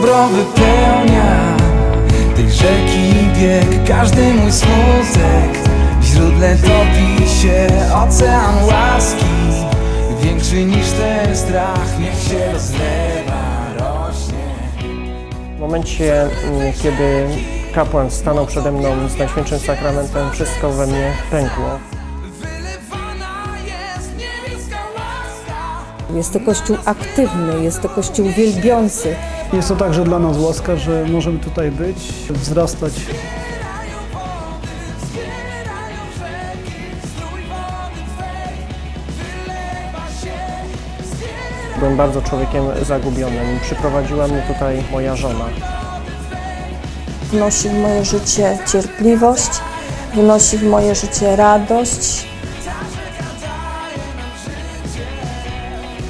dobro wypełnia tej rzeki bieg Każdy mój smutek W źródle topi się. Ocean łaski Większy niż ten strach. Niech się rozlewa, rośnie. W momencie, mm, kiedy kapłan stanął przede mną z Najświętszym Sakramentem, wszystko we mnie pękło. Jest to kościół aktywny, jest to kościół wielbiący. Jest to także dla nas łaska, że możemy tutaj być, wzrastać Byłem bardzo człowiekiem zagubionym. Przyprowadziła mnie tutaj moja żona. Wnosi w moje życie cierpliwość, wnosi w moje życie radość.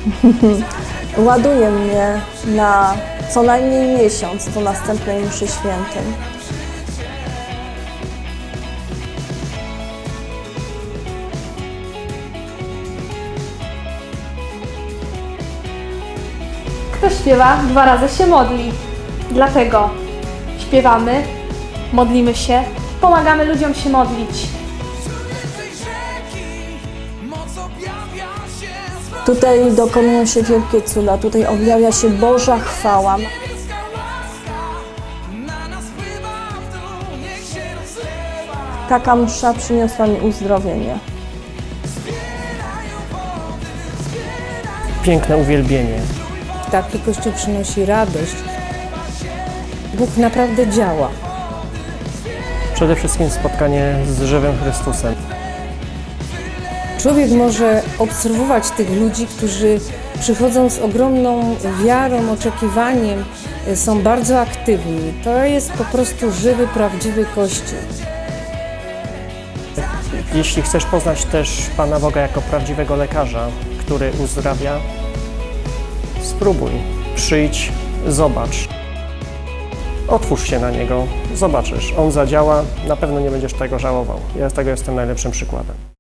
Ładuje mnie na co najmniej miesiąc do następnej mszy świętej. Kto śpiewa, dwa razy się modli. Dlatego śpiewamy, modlimy się, pomagamy ludziom się modlić. Tutaj dokonują się wielkie cuda, tutaj objawia się Boża chwała. Taka msza przyniosła mi uzdrowienie. Piękne uwielbienie. Taki kościół przynosi radość. Bóg naprawdę działa. Przede wszystkim spotkanie z żywym Chrystusem. Człowiek może obserwować tych ludzi, którzy przychodzą z ogromną wiarą, oczekiwaniem, y, są bardzo aktywni. To jest po prostu żywy, prawdziwy kościół. Jeśli chcesz poznać też Pana Boga jako prawdziwego lekarza, który uzdrawia, spróbuj, przyjdź, zobacz. Otwórz się na Niego, zobaczysz. On zadziała, na pewno nie będziesz tego żałował. Ja z tego jestem najlepszym przykładem.